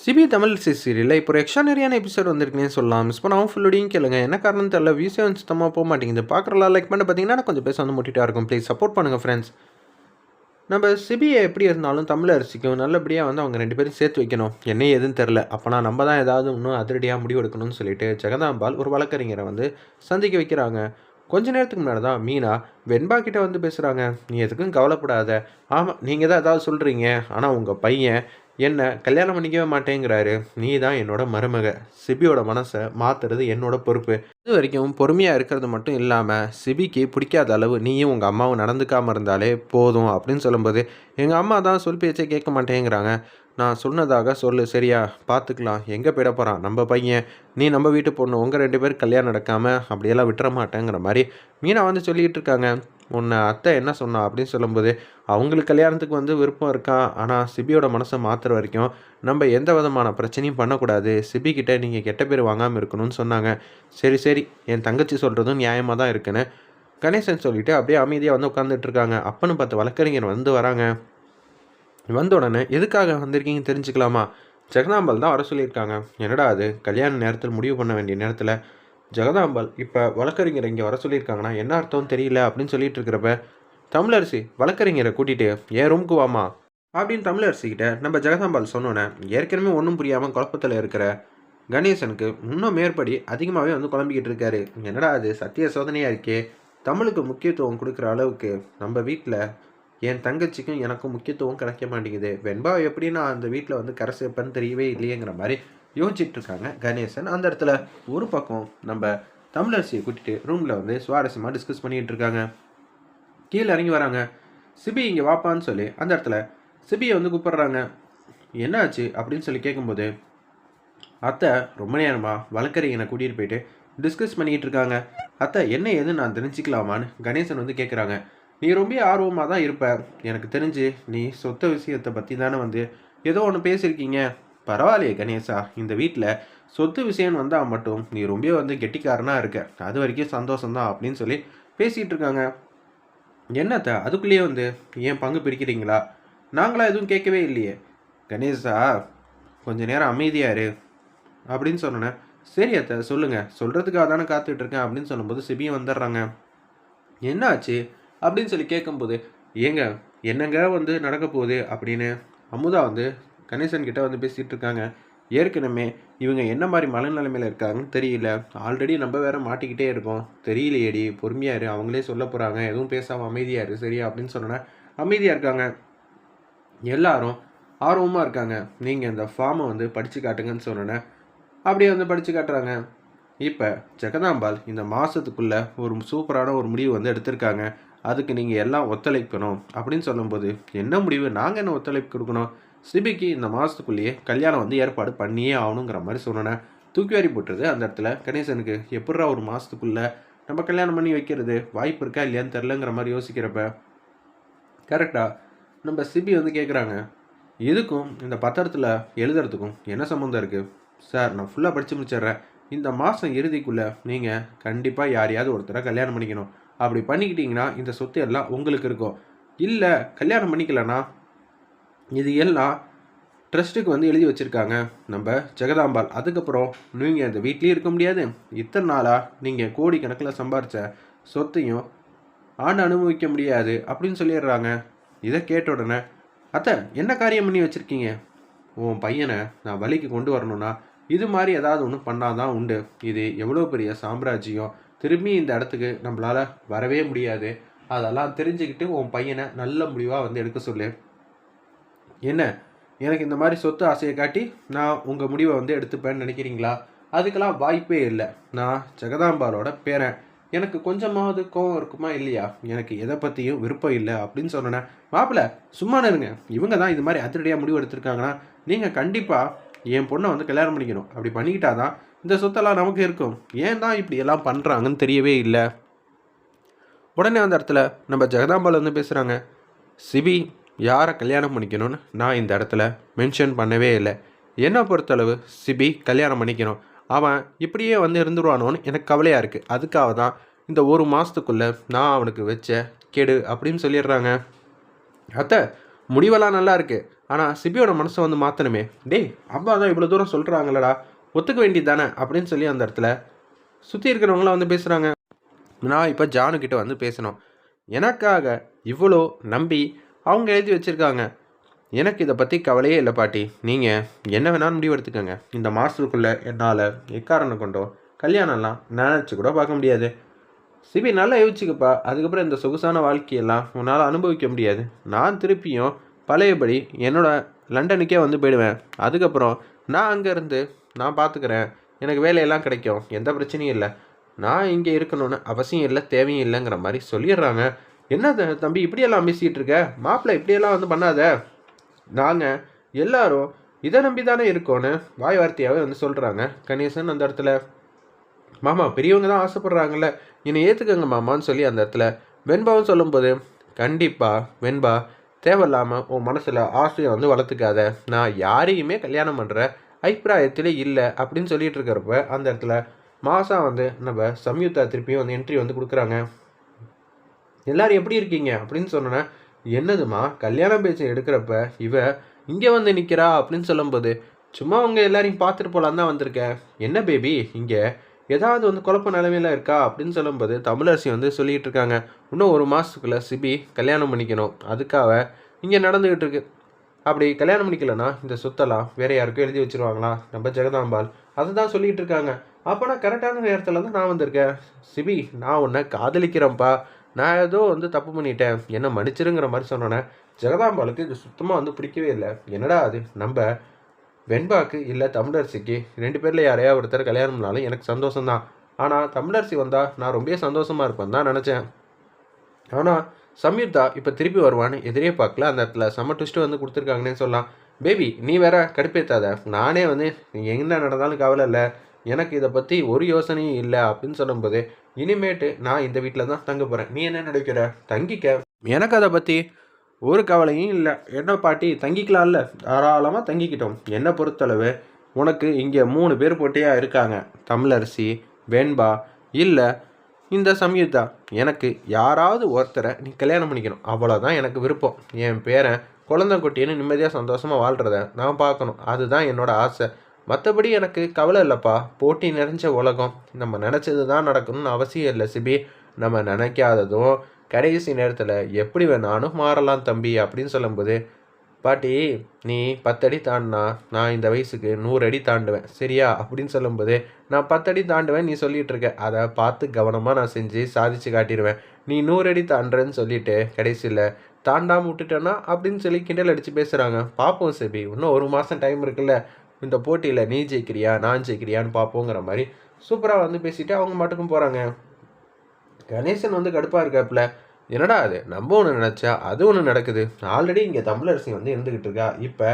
CP Tamil சீரியலில் இப்போ ஒரு எக்ஸ்ட்ரானரியான எபிசோட் வந்திருக்குனே சொல்லலாம். மிஸ் பண்ணாமல் ஃபுல்லோடையும் கேளுங்க. என்ன காரணம் தெரியல. வியூஸே சுத்தமாக போக மாட்டேங்குது? பார்க்குறலாம் லைக் பண்ண பார்த்தீங்கன்னா கொஞ்சம் பேச வந்து முட்டிட்டா இருக்கும். ப்ளீஸ் சப்போர்ட் பண்ணுங்கள் ஃப்ரெண்ட்ஸ் நம்ம சிபியை எப்படி இருந்தாலும் தமிழ் அரிசிக்கும் நல்லபடியாக வந்து அவங்க ரெண்டு பேரும் சேர்த்து வைக்கணும். என்ன எதுன்னு தெரில அப்போனா நம்ம தான் ஏதாவது இன்னும் அதிரடியாக முடிவு எடுக்கணும்னு சொல்லிட்டு ஜெகதாம்பால் ஒரு வழக்கறிஞரை வந்து சந்திக்க வைக்கிறாங்க. கொஞ்ச நேரத்துக்கு முன்னாடி தான் மீனா வெண்பா கிட்டே வந்து பேசுகிறாங்க நீ எதுக்கும் கவலைப்படாத. ஆமாம் நீங்கள் தான் ஏதாவது சொல்கிறீங்க ஆனால் உங்கள் பையன் என்னை கல்யாணம் பண்ணிக்கவே மாட்டேங்கிறாரு. நீ தான் என்னோட மருமக. சிபியோட மனசை மாற்றுறது என்னோட பொறுப்பு. இது வரைக்கும் பொறுமையாக இருக்கிறது மட்டும் இல்லாமல் சிபிக்கு பிடிக்காத அளவு நீயும் உங்கள் அம்மாவும் நடந்துக்காமல் இருந்தாலே போதும் அப்படின்னு சொல்லும்போது எங்கள் அம்மா தான் சொல் பேச்சே கேட்க மாட்டேங்கிறாங்க. நான் சொன்னதாக சொல்லு சரியா? பார்த்துக்கலாம் எங்கே போயிட போகிறான் நம்ம பையன். நீ நம்ம வீட்டு பொண்ணு. உங்கள் ரெண்டு பேரும் கல்யாணம் நடக்காமல் அப்படியெல்லாம் விட்டுற மாட்டேங்கிற மாதிரி மீனா வந்து சொல்லிக்கிட்டு இருக்காங்க. உன்னை அத்தை என்ன சொன்னா அப்படின்னு சொல்லும்போது அவங்களுக்கு கல்யாணத்துக்கு வந்து விருப்பம் இருக்கா? ஆனால் சிபியோட மனசை மாற்றுற வரைக்கும் நம்ம எந்த விதமான பிரச்சனையும் பண்ணக்கூடாது. சிபி நீங்கள் கெட்ட பேர் வாங்காமல் இருக்கணும்னு சொன்னாங்க. சரி சரி என் தங்கச்சி சொல்கிறதும் நியாயமாக தான் இருக்குன்னு. கணேசன் சொல்லிவிட்டு அப்படியே அமைதியாக வந்து உட்காந்துட்டு இருக்காங்க. அப்பன்னு பார்த்து வழக்கறிஞர் வந்து வராங்க. வந்த உடனே எதுக்காக வந்திருக்கீங்க? தெரிஞ்சுக்கலாமா? ஜெகதாம்பாள் தான் வர சொல்லியிருக்காங்க. என்னடா அது? கல்யாண நேரத்தில் முடிவு பண்ண வேண்டிய நேரத்தில் ஜெகதாம்பாள் இப்போ வழக்கறிஞர் இங்கே வர சொல்லியிருக்காங்கன்னா என்ன அர்த்தம் தெரியல அப்படின்னு சொல்லிட்டு இருக்கிறப்ப தமிழரசி வழக்கறிஞரை கூட்டிகிட்டு ஏன் ரூமுக்கு வாமா அப்படின்னு தமிழரசிக்கிட்ட நம்ம ஜெகதாம்பாள் சொன்னோன்னே ஏற்கனவே ஒன்றும் புரியாமல் குழப்பத்தில் இருக்கிற கணேசனுக்கு இன்னும் மேற்படி அதிகமாகவே வந்து குழம்பிக்கிட்டு இருக்காரு. என்னடா அது சத்திய சோதனையாக இருக்கே? தமிழுக்கு முக்கியத்துவம் கொடுக்குற அளவுக்கு நம்ம வீட்டில் என் தங்கச்சிக்கும் எனக்கும் முக்கியத்துவம் கிடைக்க மாட்டேங்குது. வெண்பா எப்படி நான் அந்த வீட்டில் வந்து கரை சேர்ப்பேன்னு தெரியவே இல்லையேங்கிற மாதிரி யோசிச்சுட்டு இருக்காங்க கணேசன். அந்த இடத்துல ஒரு பக்கம் நம்ம தமிழரசியை கூட்டிட்டு ரூமில் வந்து சுவாரஸ்யமாக டிஸ்கஸ் பண்ணிகிட்டு இருக்காங்க கீழே இறங்கி வராங்க. சிபி இங்கே வாப்பான்னு சொல்லி அந்த இடத்துல சிபியை வந்து கூப்பிட்றாங்க. என்னாச்சு அப்படின்னு சொல்லி கேட்கும்போது அத்தை ரொம்ப நேரமா வழக்கறிஞனை கூட்டிகிட்டு போயிட்டு டிஸ்கஸ் பண்ணிக்கிட்டு இருக்காங்க அத்தை என்ன ஏதுன்னு நான் தெரிஞ்சுக்கலாமான்னு கணேசன் வந்து கேட்குறாங்க நீ ரொம்ப ஆர்வமாக தான் இருப்ப. எனக்கு தெரிஞ்சு நீ சொத்த விஷயத்தை பற்றி தானே வந்து ஏதோ ஒன்று பேசியிருக்கீங்க. பரவாயில்லையே கணேசா இந்த வீட்டில் சொத்து விஷயம் வந்தால் மட்டும் நீ ரொம்ப வந்து கெட்டிக்காரனாக இருக்க. அது வரைக்கும் சந்தோஷம்தான் அப்படின்னு சொல்லி பேசிகிட்டு இருக்காங்க. என்னத்த அதுக்குள்ளேயே வந்து ஏன் பங்கு பிரிக்கிறீங்களா? நாங்களாம் எதுவும் கேட்கவே இல்லையே. கணேசா கொஞ்ச நேரம் அமைதியா இரு அப்படின்னு சொன்னேன் சரி அத்தை சொல்லுங்கள் சொல்கிறதுக்காக தானே காத்துட்ருக்கேன் அப்படின்னு சொல்லும்போது சிபியும் வந்துடுறாங்க. என்ன ஆச்சு அப்படின்னு சொல்லி கேட்கும்போது ஏங்க என்னங்க வந்து நடக்க போகுது அப்படின்னு அமுதா வந்து கணேசன் கிட்ட வந்து பேசிகிட்டு இருக்காங்க. ஏற்கனவே இவங்க என்ன மாதிரி மனநிலைமையில் இருக்காங்கன்னு தெரியல. ஆல்ரெடி நம்ம வேற மாட்டிக்கிட்டே இருக்கோம். தெரியலையேடி பொறுமையாக இரு அவங்களே சொல்ல போகிறாங்க எதுவும் பேசாமல் அமைதியாக இரு சரியா? அப்படின்னு சொன்னோன்னே அமைதியாக இருக்காங்க. எல்லாரும் ஆர்வமாக இருக்காங்க. நீங்கள் இந்த ஃபார்மை வந்து படித்து காட்டுங்கன்னு சொன்னோன்னே அப்படியே வந்து படித்து காட்டுறாங்க. இப்போ ஜெகதாம்பால் இந்த மாதத்துக்குள்ளே ஒரு சூப்பரான ஒரு முடிவு வந்து எடுத்திருக்காங்க. அதுக்கு நீங்கள் எல்லாம் ஒத்துழைக்கணும் அப்படின்னு சொல்லும்போது என்ன முடிவு? நாங்கள் என்ன ஒத்துழைப்பு கொடுக்கணும்? சிபிக்கு இந்த மாதத்துக்குள்ளேயே கல்யாணம் வந்து ஏற்பாடு பண்ணியே ஆகணுங்கிற மாதிரி சொன்னேன். தூக்கி வாரி போட்டுருது அந்த இடத்துல. கணேசனுக்கு எப்படா ஒரு மாதத்துக்குள்ளே நம்ம கல்யாணம் பண்ணி வைக்கிறது? வாய்ப்பு இருக்கா இல்லையான்னு தெரிலங்கிற மாதிரி யோசிக்கிறப்ப கரெக்டாக நம்ம சிபி வந்து கேட்குறாங்க இதுக்கும் இந்த பத்திரத்தில் எழுதுறதுக்கும் என்ன சம்மந்தம் இருக்குது சார் நான் ஃபுல்லாக படித்து முடிச்சிடுறேன். இந்த மாதம் இறுதிக்குள்ளே நீங்கள் கண்டிப்பாக யாரையாவது ஒருத்தரை கல்யாணம் பண்ணிக்கணும். அப்படி பண்ணிக்கிட்டிங்கன்னா இந்த சொத்து எல்லாம் உங்களுக்கு இருக்கும். இல்லை கல்யாணம் பண்ணிக்கலன்னா இது எல்லாம் ட்ரஸ்ட்டுக்கு வந்து எழுதி வச்சுருக்காங்க. நம்ம ஜெகதாம்பாள். அதுக்கப்புறம் நீங்கள் இந்த வீட்லேயும் இருக்க முடியாது. இத்தனை நாளாக நீங்கள் கோடிக்கணக்கில் சம்பாரித்த சொத்தையும் ஆண்டு அனுபவிக்க முடியாது அப்படின்னு சொல்லிடுறாங்க. இதை கேட்ட உடனே அத்தை என்ன காரியம் பண்ணி வச்சுருக்கீங்க? உன் பையனை நான் வழிக்கு கொண்டு வரணும்னா இது மாதிரி ஏதாவது ஒன்று பண்ணாதான் உண்டு. இது எவ்வளோ பெரிய சாம்ராஜ்யம். திரும்பி இந்த இடத்துக்கு நம்மளால் வரவே முடியாது. அதெல்லாம் தெரிஞ்சுக்கிட்டு உன் பையனை நல்ல முடிவாக வந்து எடுக்க சொல்லு. என்ன? எனக்கு இந்த மாதிரி சொத்து ஆசையை காட்டி நான் உங்கள் முடிவை வந்து எடுத்துப்பேன்னு நினைக்கிறீங்களா? அதுக்கெல்லாம் வாய்ப்பே இல்லை. நான் ஜெகதாம்பாலோட பேரன். எனக்கு கொஞ்சமாவது கோவம் இருக்குமா இல்லையா? எனக்கு எதை பற்றியும் விருப்பம் இல்லை அப்படின்னு சொன்னேன். மாப்பிள்ள சும்மா இருங்க. இவங்க தான் இது மாதிரி அதிரடியாக முடிவு எடுத்திருக்காங்கன்னா நீங்கள் கண்டிப்பாக என் பொண்ணை வந்து கல்யாணம் பண்ணிக்கணும். அப்படி பண்ணிக்கிட்டா தான் இந்த சொத்தெல்லாம் நமக்கு இருக்கும். ஏன் தான் இப்படி எல்லாம் பண்ணுறாங்கன்னு தெரியவே இல்லை. உடனே அந்த இடத்துல நம்ம ஜெகதாம்பால் வந்து பேசுகிறாங்க சிபி யாரை கல்யாணம் பண்ணிக்கணும்னு நான் இந்த இடத்துல மென்ஷன் பண்ணவே இல்லை. என்னை பொறுத்தளவு சிபி கல்யாணம் பண்ணிக்கணும். அவன் இப்படியே வந்து இருந்துருவானோன்னு எனக்கு கவலையாக இருக்குது அதுக்காக தான் இந்த ஒரு மாதத்துக்குள்ளே நான் அவனுக்கு வச்ச கெடு அப்படின்னு சொல்லிடுறாங்க. அத்தை முடிவெல்லாம் நல்லா இருக்குது ஆனால் சிபியோட மனசை வந்து மாற்றணுமே டேய் அப்பா தான் இவ்வளோ தூரம் சொல்கிறாங்களடா ஒத்துக்க வேண்டியது தானே அப்படின்னு சொல்லி அந்த இடத்துல சுற்றி இருக்கிறவங்களாம் வந்து பேசுகிறாங்க நான் இப்போ ஜானுக்கிட்ட வந்து பேசணும். எனக்காக இவ்வளோ நம்பி அவங்க எழுதி வச்சுருக்காங்க. எனக்கு இதை பற்றி கவலையே இல்லை பாட்டி. நீங்கள் என்ன வேணாலும் முடிவு எடுத்துக்கோங்க. இந்த மாதத்துக்குள்ளே என்னால் எக்காரணம் கொண்டோ கல்யாணம்லாம் நினச்சி கூட பார்க்க முடியாது. சிபி நல்லா யோசிச்சுக்கப்பா. அதுக்கப்புறம் இந்த சொகுசான வாழ்க்கையெல்லாம் உன்னால் அனுபவிக்க முடியாது. நான் திருப்பியும் பழையபடி என்னோட லண்டனுக்கே வந்து போயிடுவேன். அதுக்கப்புறம் நான் அங்கேருந்து நான் பார்த்துக்கிறேன் எனக்கு வேலையெல்லாம் கிடைக்கும். எந்த பிரச்சனையும் இல்லை. நான் இங்கே இருக்கணும்னு அவசியம் இல்லை தேவையும் இல்லைங்கிற மாதிரி சொல்லிடுறாங்க. என்ன தம்பி இப்படியெல்லாம் பேசிகிட்டு இருக்க? மாப்பிள்ளை இப்படியெல்லாம் வந்து பண்ணாத. நாங்கள் எல்லாரும் இதை நம்பி தானே இருக்கோன்னு வாய் வார்த்தையாகவே வந்து சொல்கிறாங்க கணேசன் அந்த இடத்துல. மாமா பெரியவங்க தான் ஆசைப்படுறாங்கல்ல. என்னை ஏற்றுக்கங்க மாமான்னு சொல்லி அந்த இடத்துல வெண்பாவும் சொல்லும்போது கண்டிப்பாக வெண்பா தேவையில்லாமல் உன் மனசில் ஆசையை வந்து வளர்த்துக்காத. நான் யாரையுமே கல்யாணம் பண்ணுற அபிப்பிராயத்தில் இல்லை அப்படின்னு சொல்லிட்டு இருக்கிறப்ப அந்த இடத்துல மாசா வந்து நம்ம சம்யுக்தா திருப்பியும் வந்து என்ட்ரி வந்து கொடுக்குறாங்க. எல்லாரும் எப்படி இருக்கீங்க? அப்படின்னு சொன்னேன் என்னதுமா கல்யாண பேச்சு எடுக்கிறப்ப இவ இங்கே வந்து நிற்கிறா அப்படின்னு சொல்லும்போது சும்மா அவங்க எல்லாரையும் பார்த்துட்டு போகலான்னு தான் வந்திருக்கேன். என்ன பேபி இங்கே ஏதாவது வந்து குழப்ப நிலைமையில இருக்கா? அப்படின்னு சொல்லும்போது தமிழரசி வந்து சொல்லிட்டு இருக்காங்க இன்னும் ஒரு மாதத்துக்குள்ளே சிபி கல்யாணம் பண்ணிக்கணும். அதுக்காக இங்கே நடந்துக்கிட்டு இருக்கு. அப்படி கல்யாணம் பண்ணிக்கலனா இந்த சொத்தெல்லாம் வேற யாருக்கும் எழுதி வச்சிருவாங்களா? நம்ம ஜெகதாம்பாள் அதை தான் சொல்லிட்டு இருக்காங்க. அப்போ நான் கரெக்டான நேரத்தில் தான் நான் வந்திருக்கேன். சிபி நான் உன்னை காதலிக்கிறேன்ப்பா. நான் ஏதோ வந்து தப்பு பண்ணிட்டேன். என்ன மன்னிச்சிருங்கிற மாதிரி சொன்னோன்னே ஜெகதாம்பாளுக்கு இது சுத்தமாக வந்து பிடிக்கவே இல்லை. என்னடா அது? நம்ம வெண்பாக்கு இல்லை தமிழரசிக்கு ரெண்டு பேரில் யாரையா ஒருத்தர் கல்யாணம் பண்ணாலும் எனக்கு சந்தோஷம்தான். ஆனால் தமிழரசி வந்தால் நான் ரொம்ப சந்தோஷமாக இருப்பேன் தான் நினச்சேன். ஆனால் சம்யுக்தா இப்போ திருப்பி வருவான்னு எதிரே பார்க்கல. அந்த இடத்துல செம்ம ட்விஸ்ட்டு வந்து கொடுத்துருக்காங்கன்னே சொல்லலாம். பேபி நீ வேற கடுப்பேத்தாத. நானே வந்து என்ன நடந்தாலும் கவலை இல்லை. எனக்கு இதை பற்றி ஒரு யோசனையும் இல்லை அப்படின்னு சொல்லும்போது இனிமேட்டு நான் இந்த வீட்டில் தான் தங்க போகிறேன் நீ என்ன நினைக்கிற? தங்கிக்க. எனக்கு அதை பற்றி ஒரு கவலையும் இல்லை. என்ன பாட்டி தங்கிக்கலாம்ல? தாராளமாக தங்கிக்கிட்டோம். என்னை பொறுத்தளவு உனக்கு இங்கே மூணு பேர் போட்டியாக இருக்காங்க. தமிழரசி வெண்பா இல்லை இந்த சம்யுக்தா. எனக்கு யாராவது ஒருத்தரை நீ கல்யாணம் பண்ணிக்கணும். அவ்வளோதான் எனக்கு விருப்பம். என் பேரன் குழந்தை குட்டின்னு நிம்மதியாக சந்தோஷமாக வாழ்கிறத நான் பார்க்கணும். அதுதான் என்னோடய ஆசை. மற்றபடி எனக்கு கவலை இல்லைப்பா. போட்டி நிறைஞ்ச உலகம். நம்ம நினச்சது தான் நடக்கணும்னு அவசியம் இல்லை சிபி. நம்ம நினைக்காததும் கடைசி நேரத்தில் எப்படி வேணாலும் மாறலாம் தம்பி அப்படின்னு சொல்லும்போது பாட்டி நீ பத்தடி தாண்டினா நான் இந்த வயசுக்கு நூறு அடி தாண்டுவேன். சரியா? அப்படின்னு சொல்லும்போது நான் பத்தடி தாண்டுவேன் நீ சொல்லிட்டு இருக்க. அதை பார்த்து கவனமாக நான் செஞ்சு சாதிச்சு காட்டிடுவேன். நீ நூறு அடி தாண்டுறேன்னு சொல்லிட்டு கடைசியில் தாண்டாமல் விட்டுட்டேன்னா? அப்படின்னு சொல்லி கிண்டல் அடித்து பேசுகிறாங்க பார்ப்போம் செபி. இன்னும் ஒரு மாதம் டைம் இருக்குல்ல. இந்த போட்டியில் நீ ஜெயிக்கிறியா நான் ஜெயிக்கிறியான்னு பார்ப்போங்கிற மாதிரி சூப்பராக வந்து பேசிட்டு அவங்க மட்டுக்கும் போகிறாங்க கணேசன் வந்து கடுப்பாக இருக்காப்புல. என்னடா அது நம்ம ஒன்று நினச்சா அது ஒன்று நடக்குது. ஆல்ரெடி இங்கே தமிழரசி வந்து இருந்துக்கிட்டு இருக்கா. இப்போ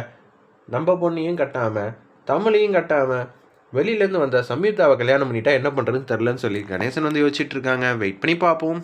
நம்ம பொண்ணையும் கட்டாமல் தமிழையும் கட்டாமல் வெளியிலேருந்து வந்த சம்யுக்தாவை கல்யாணம் பண்ணிட்டா என்ன பண்ணுறதுன்னு தெரிலன்னு சொல்லி கணேசன் வந்து யோசிச்சுட்டு இருக்காங்க. வெயிட் பண்ணி பார்ப்போம்.